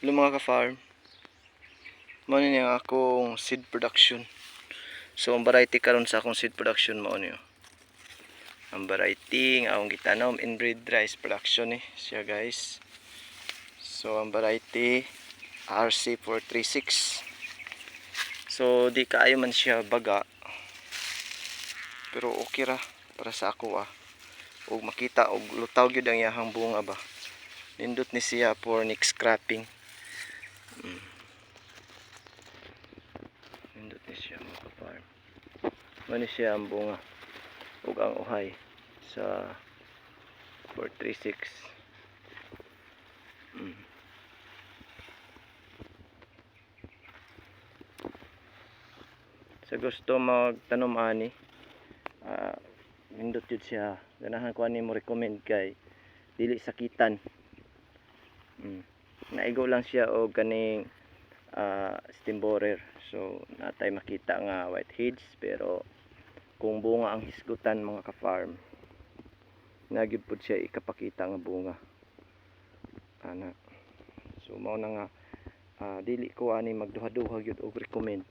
Hello mga ka-farm. Mao ni ang akong seed production. So ang variety karon sa akong seed production mao niyo. Ang variety nga akong gitanom inbreed rice production ni siya guys. So ang variety RC436. So di kaayo man siya baga. Pero okay ra para sa ako ah. Og makita og lutaw gyud ang iyahang bunga ba. Nindot ni siya for next cropping. Mm. Nindot ni siya mga ka-farm. Mani siya ang bunga. Ug ang uhay sa 436. Mm. Sa gusto magtanom ani, ah nindot yun siya. Ganahan ko ani mo recommend kay dili sakitan. Mm. Naigo lang siya og kaning ah, steam borer. So natay makita nga white heads pero kung bunga ang hisgutan mga ka-farm nagyud siya ikapakita nga bunga. Ana. So mao na nga ah, dili ko ani magduha-duha gyud og recommend.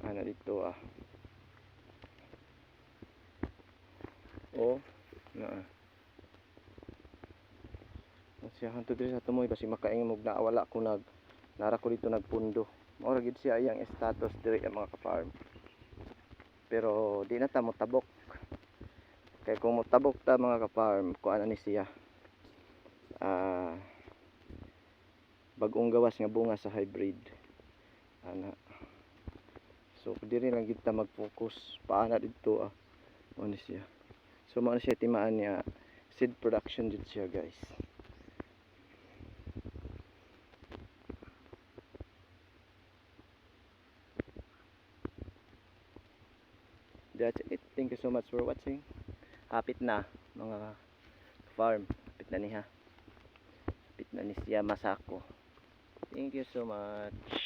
Ana dito ah. O na siya hantud diri sa tumoy basi makaingon og naawala ko nag nara ko dito nagpundo. Mao gid siya iyang status diri ang mga ka-farm. Pero di na ta mo tabok. Kay kung mo tabok ta mga ka-farm, kuan ni siya. Ah bagong gawas nga bunga sa hybrid. Ana. So diri lang gid ta mag-focus paana dito ah. Mao siya. So mao siya timaan niya seed production dito siya guys. That's it. Thank you so much for watching. Hapit na mga farm. Hapit na niya. Hapit na ni siya masako. Thank you so much.